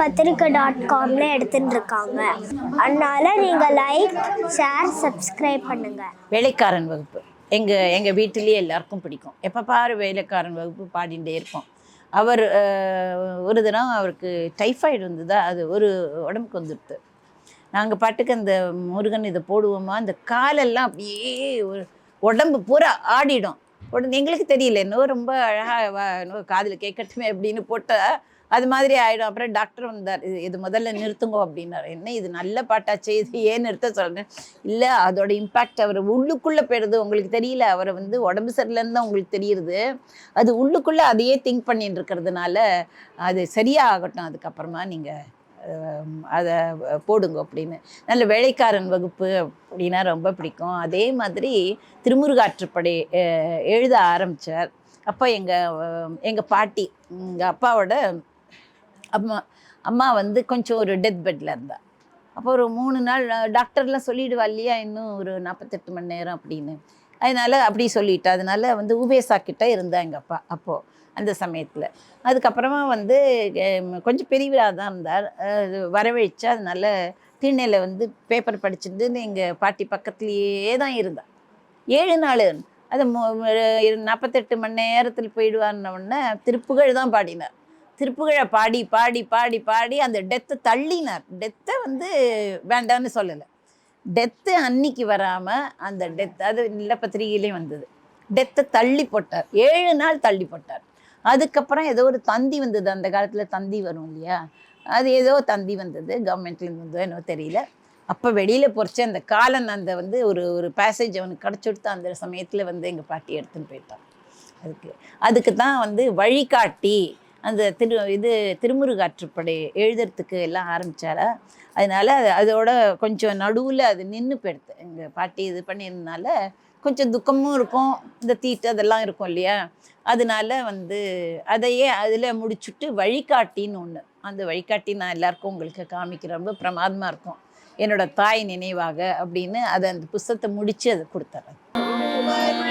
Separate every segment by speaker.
Speaker 1: பத்திரிக்கை டாட் காம்ல எடுத்துட்டு இருக்காங்க அதனால நீங்கள் லைக் ஷேர் சப்ஸ்கிரைப் பண்ணுங்க.
Speaker 2: வேலைக்காரன் வகுப்பு. எங்கள் எங்கள் வீட்டிலேயே எல்லாருக்கும் பிடிக்கும். எப்போ பாரு வேலைக்காரன் வகுப்பு பாடிண்டே இருப்போம் அவர் ஒரு தினம் அவருக்கு டைஃபாய்டு வந்ததா அது ஒரு உடம்புக்கு வந்துடுது. நாங்கள் பாட்டுக்கு அந்த முருகன் இதை போடுவோமா அந்த காலெல்லாம் அப்படியே ஒரு உடம்பு பூரா ஆடிடும். உடனே எங்களுக்கு தெரியல இன்னும் ரொம்ப அழகாக காதில் கேட்கட்டுமே அப்படின்னு போட்டால் அது மாதிரி ஆகிடும் அப்புறம் டாக்டர் வந்தார் இது இது முதல்ல நிறுத்துங்கோ அப்படின்னாரு. என்ன இது நல்ல பாட்டாச்சே இது ஏன் நிறுத்த சொல்கிறேன் இல்லை அதோட இம்பேக்ட் அவர் உள்ளுக்குள்ளே போயிடுது. உங்களுக்கு தெரியல அவரை வந்து உடம்பு சரியில்லைன்னு தான் உங்களுக்கு தெரியுது. அது உள்ளுக்குள்ளே அதையே திங்க் பண்ணிட்டு இருக்கிறதுனால அது சரியாகட்டும். அதுக்கப்புறமா நீங்கள் அதை போடுங்க அப்படின்னு. நல்ல வேலைக்காரன் வகுப்பு அப்படின்னா ரொம்ப பிடிக்கும். அதே மாதிரி திருமுருகாற்றுப்படை எழுத ஆரம்பித்தார் அப்போ எங்கள் எங்கள் பாட்டி எங்கள் அப்பாவோட அம்மா அம்மா வந்து கொஞ்சம் ஒரு டெத் பெட்டில் இருந்தாள் அப்போ ஒரு மூணு நாள் டாக்டர்லாம் சொல்லிடுவா இல்லையா இன்னும் ஒரு நாற்பத்தெட்டு மணி நேரம் அப்படின்னு. அதனால் அப்படி சொல்லிட்டா. அதனால வந்து உபேசா கிட்டே இருந்தா எங்கள் அப்பா அப்போது அந்த சமயத்தில். அதுக்கப்புறமா வந்து கொஞ்சம் பெரியவராக தான் இருந்தார். வரவழைச்சா அதனால் திண்ணையில் வந்து பேப்பர் படிச்சுட்டு எங்கள் பாட்டி பக்கத்துலேயே தான் இருந்தா. ஏழு நாள். அது நாற்பத்தெட்டு மணி நேரத்தில் போயிடுவார்ன உடனே திருப்புகழ் தான் பாடினார். திருப்புகழை பாடி பாடி பாடி பாடி அந்த டெத்தை தள்ளினார். டெத்தை வந்து வேண்டான்னு சொல்லலை. டெத்து அன்னைக்கு வராமல் அந்த டெத் அது நிலப்பத்திரிகையிலையும் வந்தது. டெத்தை தள்ளி போட்டார். ஏழு நாள் தள்ளி போட்டார். அதுக்கப்புறம் ஏதோ ஒரு தந்தி வந்தது. அந்த காலத்தில் தந்தி வரும் இல்லையா? அது ஏதோ தந்தி வந்தது. கவர்மெண்ட்லேருந்து வந்ததோ என்னவோ தெரியல. அப்போ வெளியில் பொறிச்சு அந்த காலன் அந்த வந்து ஒரு ஒரு பேசேஜ் அவனுக்கு கிடச்சி கொடுத்து அந்த சமயத்தில் வந்து எங்கள் பாட்டி எடுத்துன்னு போயிட்டான். அதுக்கு அதுக்கு தான் வந்து வழிகாட்டி அந்த திரு இது திருமுருகாற்றுப்படை எழுதுறதுக்கு எல்லாம் ஆரம்பித்தாரா அதனால அதோட கொஞ்சம் நடுவில் அது நின்று போயிடுது. எங்கள் பாட்டி இது பண்ணியிருந்தனால கொஞ்சம் துக்கமும் இருக்கும். இந்த தீட்டு அதெல்லாம் இருக்கும் இல்லையா? அதனால வந்து அதையே அதில் முடிச்சுட்டு வழிகாட்டின்னு ஒன்று அந்த வழிகாட்டி நான் எல்லாருக்கும் உங்களுக்கு காமிக்கிறேன். ரொம்ப பிரமாதமாக இருக்கும். என்னோட தாய் நினைவாக அப்படின்னு அதை அந்த புஸ்தகத்தை முடித்து அதை கொடுத்துறேன்.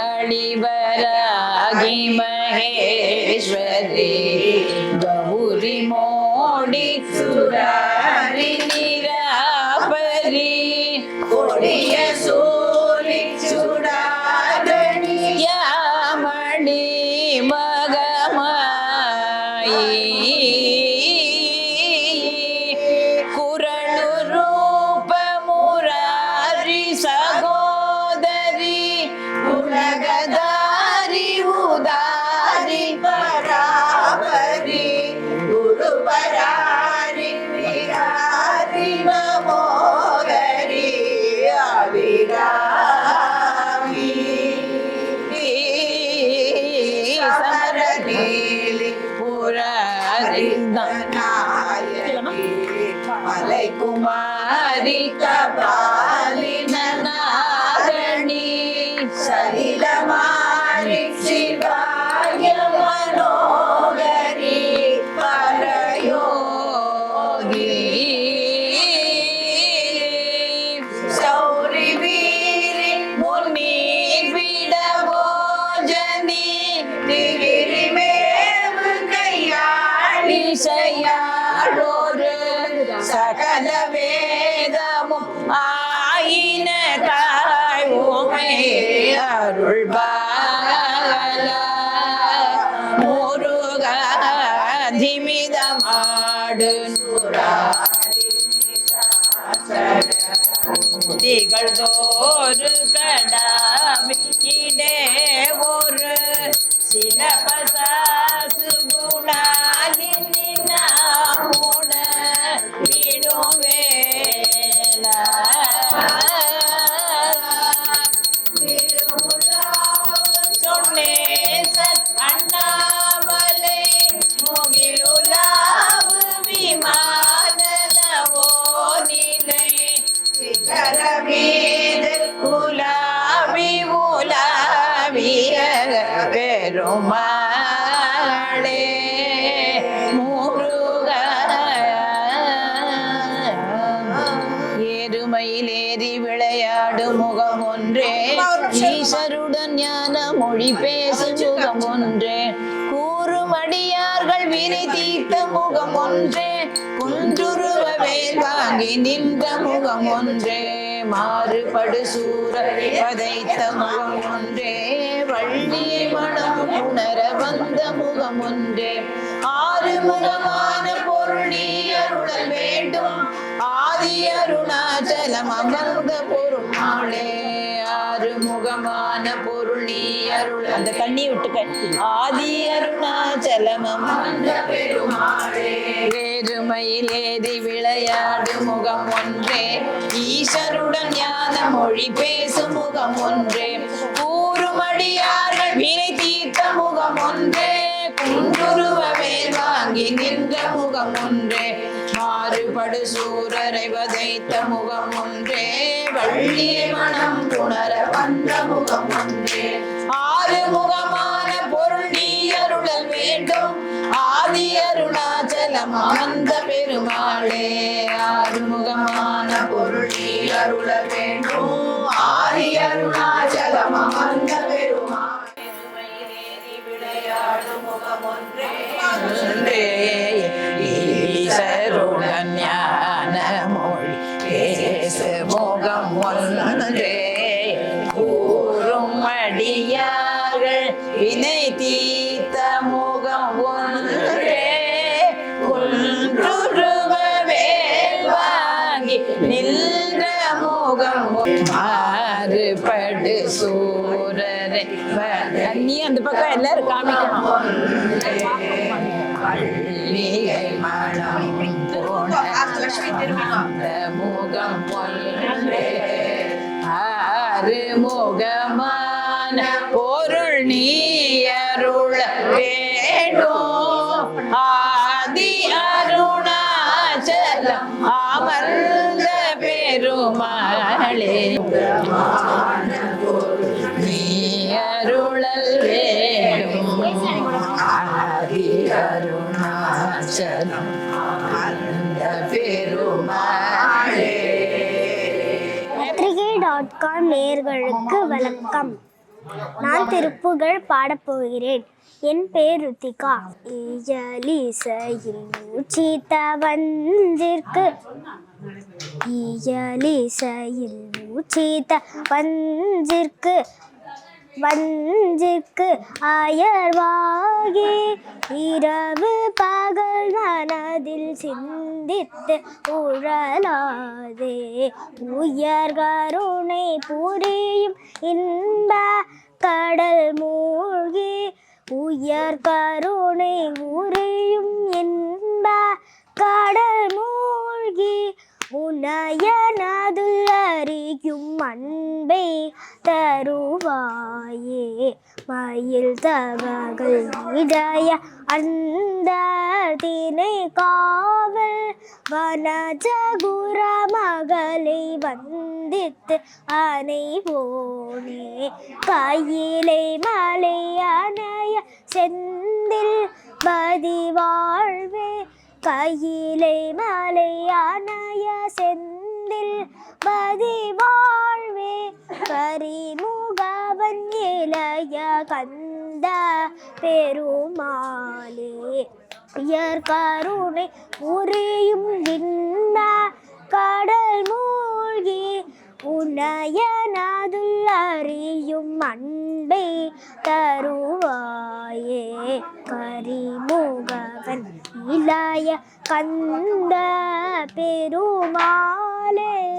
Speaker 2: अडिबरागि महेश्वरी गौरि मोड़ी सुरारिणी। திரிமேவு கையாளி செய்யாளோரு சகல வேதமும் ஆயின தாய் உமை முருகாதிமிதமாடு திகழ்தோறு கடாமிடே ஒரு சில பெருமாளே முருகா. ஏறுமையில் ஏறி விளையாடு முகம் ஒன்றே ஈசருடன் ஞான மொழி பேசும் முகம் ஒன்றே கூறும் அடியார்கள் வினை தீர்த்த முகம் ஒன்றே குன்றுருவ வேல் வாங்கி நின்ற முகம் ஒன்றே மாறுபடு சூர பதைத்த முகம் ஒன்றே வள்ளியை மனம் உணர வந்த முகம் ஒன்றே ஆறு முகமான பொருள் நீ அருளல் வேண்டும். ஆதி அருணாச்சலம் அமர்ந்த பொருளாளே ஆறு முகமான பொருள் நீ அருள் அந்த தண்ணி விட்டு ஆதி அருணாச்சலம் அமர்ந்த பெருமாளே. வேறுமையில் ஏதி விளையாடு முகம் ஒன்றே ஈஸ்வருடன் ஞான மொழி பேசும் முகம் ஒன்றே. கூறுமடியார்கள் வினை தீர்த்த முகம் ஒன்றே. குன்றுருவ வேல் வாங்கி நின்ற முகம் ஒன்றே. மாறுபடு சூரரை வதைத்த முகம் ஒன்றே. வள்ளியை மனம் புணர வந்த முகம் ஒன்றே. ஆறு முகமான பொருள் நீ அருளல் வேண்டும். ஆதி அருணாச்சலம் அந்த பெருமாளே. அருள வேண்டும் ஆதி அருணாச்சலம் அமர்ந்த பக்கம் காமிக்கணும் முகம் ஆறு முகமான பொருள் நீ அருள வேண்டும் ஆதி அருணாச்சலம் அமர்ந்த பெருமாளே. நீ அருளல் வேண்டும். அருணாச்சலம் பெருமாளே
Speaker 1: பத்திரிகை டாட் காம் நேயர்களுக்கு வணக்கம். நான் திருப்புகழ் பாடப்போகிறேன் என் பேர் ருத்திகா. இயலிசையில் மூச்சித்த வந்திற்கு. இயலிசையில் மூச்சித்த வஞ்சிற்கு வஞ்சிற்கு அயர்வாகி இரவு பகல் மனதில் சிந்தித்து உழலாதே. உயர் கருணை புரியும் இன்ப கடல் மூழ்கி உயர் கருணை உரியும் இன்ப கடல் மூ உனயனதுல் அறியும் அன்பை தருவாயே. மயில் தவகள் இடைய அந்த தினை காவல் வனஜகுர மகளை வந்தித்து அணைவோனே கையிலை மலை அணைய செந்தில் பதிவாழ்வே. கையிலே மலை செந்தில் பதி வாழ்வே கரிமுகவன் இளைய கந்த பெருமாளே. உயர் கருணை புரியும் இந்த கடல் மூழ்கி உனயனதுல் அறியும் அன்பை தருவாயே. கரிமுகவன் இளைய கந்த பெருமாளே.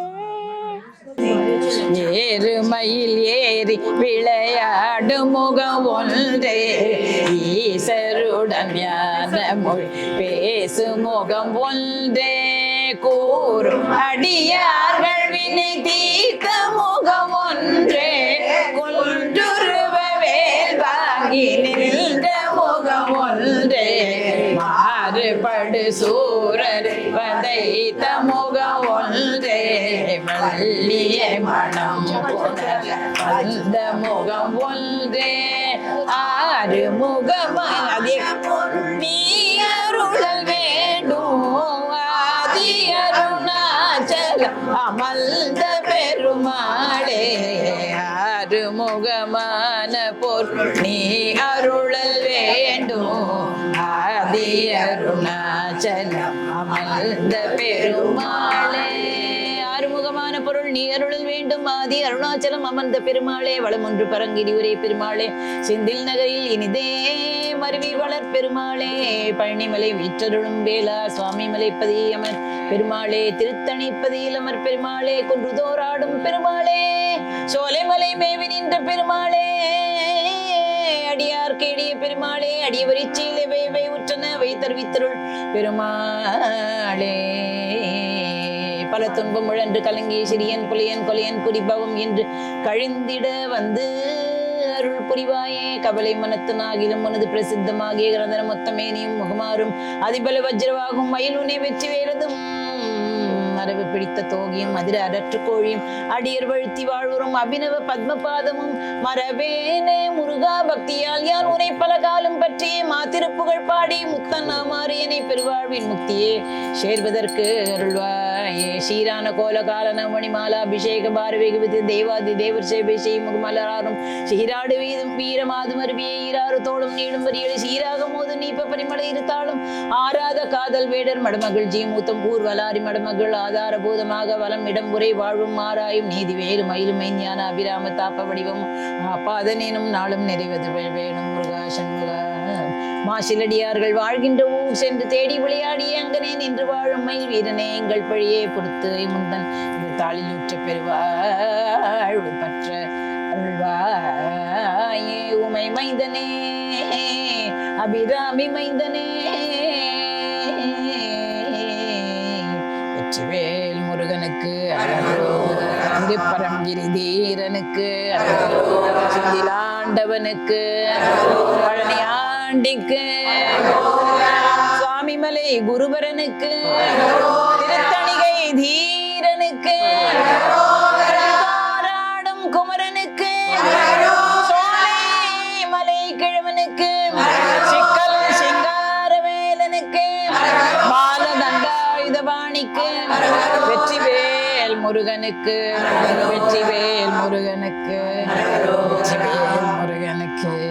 Speaker 2: ஏறுமையில் ஏறி விளையாடு முகம் ஒன்றே. ஈசருடன் ஞான மொழி பேசு முகம் ஒன்றே. கூறும் அடியார்கள் வினை தீர்த்த முகம் ஒன்றே. கொன்றுருவ வேல் வாங்கி மாறுபடு சூரர் வதைத்த முகம் ஒன்றே வள்ளிய மனம் அந்த முகம் ஒன்றே ஆறு முகமாதே நீ அருளல் வேண்டும் ஆதி அருணாச்சல அமல்ந்த பெருமாளே ஆறு முகமான பொருள் நீ அருளல் வேண்டும் ஆதி அருணாச்சலம் அமர்ந்த பெருமாளே. ஆறுமுகமான பொருள் நீ அருளில் வேண்டும். ஆதி அருணாச்சலம் அமர்ந்த பெருமாளே. வளம் ஒன்று பரங்கிரி ஒரே பெருமாளே. செந்தில் நகரில் இனிதே மருவி வளர் பெருமாளே. பழனிமலை வீற்றருளும் வேளா. சுவாமி மலைப்பதி அமர் பெருமாளே. திருத்தணிப்பதியில் அமர் பெருமாளே. குன்றுதோராடும் பெருமாளே. சோலைமலை மேவி நின்ற பெருமாளே. கேடிய பெருமாளே அடியவரி சீலை வேவை உற்றன வைத்தர் பெருமாளே. பல துன்பம் முழன்று கலங்கிய சிறியன் புலியன் கொலையன் புரிபவம் என்று கழிந்திட வந்து அருள் புரிவாயே. கவலை மனத்தனாகிலும் உனது பிரசித்தமாகிய கிரந்தன மொத்தமேனியும் முகமாறும் அதிபல வஜ்ரவாகும் மயிலுனை வெற்றி வேலதும். மரபு பிடித்த தோகியும் மதுர அரற்று கோழியும் அடியர் வழுத்தி வாழ்வரும் அபினவ பத்மபாதமும். மரபேனே முருகா பக்தியால் யான் உரை பல காலம் பற்றியே மாத்திருப்புகழ் பாடி முத்தன் நாமாரியனை பெருவாழ்வின் முக்தியே. சேர்வதற்கு அருள்வார். ஸ்ரீரான கோல காலன மணிமாலா அபிஷேக பாரவேக தேவாதி தேவர் சேவை செய்யும் முகமலராரும் சீராடு வீதும் வீரமாது மருவியே ஈராறு தோளும் நீளும் வரியலி சீராக மோது நீப்ப பரிமலை இருத்தாலும் ஆராத காதல் வேடர் மடமகள் ஜி மூத்தம் ஊர்வலாரி மடமகள் ஆதாரபூதமாக வலம் இடம் உரை வாழ்வும் மாறாயும் நீதி வேறு மயிலும் மைஞான அபிராம தாப்ப வடிவம் அப்பாதனேனும் நாளும் நிறைவது வேணும் முருகா சண்முகா மாசிலடியார்கள் வாழ்கின்ற ஊர் சென்று தேடி விளையாடி அங்கனே நின்று வாழும் மயில் வீரனே எங்கள் பழியே பொறுத்து முந்தன். இந்த தாளில் ஊற்ற பெறுவாழ்வு பற்ற அருள்வாயே உமை மைந்தனே அபிராமி மைந்தனே. வெற்றிவேல் முருகனுக்கு திருப்பரங்கிரி தீரனுக்கு சிந்திலாண்டவனுக்கு பழனி ஆண்டிக்கு சுவாமிமலை குருபரனுக்கு. திருத்தணிகை தீரனுக்கு. ஆடும் குமரனுக்கு. மலை கிழவனுக்கு. சிக்கல் சிங்காரவேலனுக்கு. பால தண்டாயுதபாணிக்கு வெற்றி வேல் முருகனுக்கு. வெற்றி வேல் முருகனுக்கு. வெற்றி வேல் முருகனுக்கு.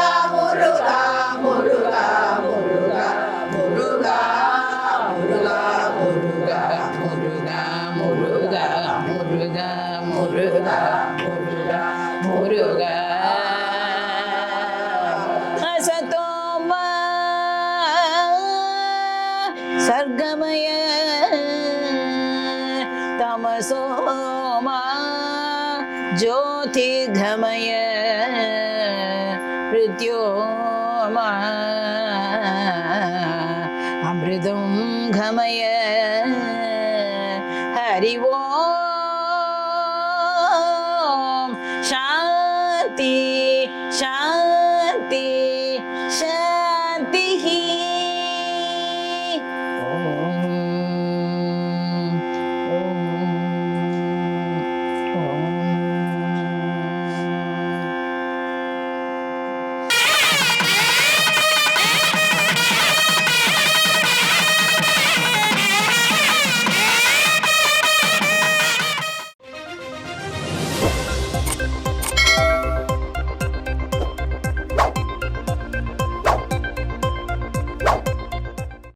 Speaker 2: सोमा ज्योतिर्घमय मृत्योमा अमृतं घमय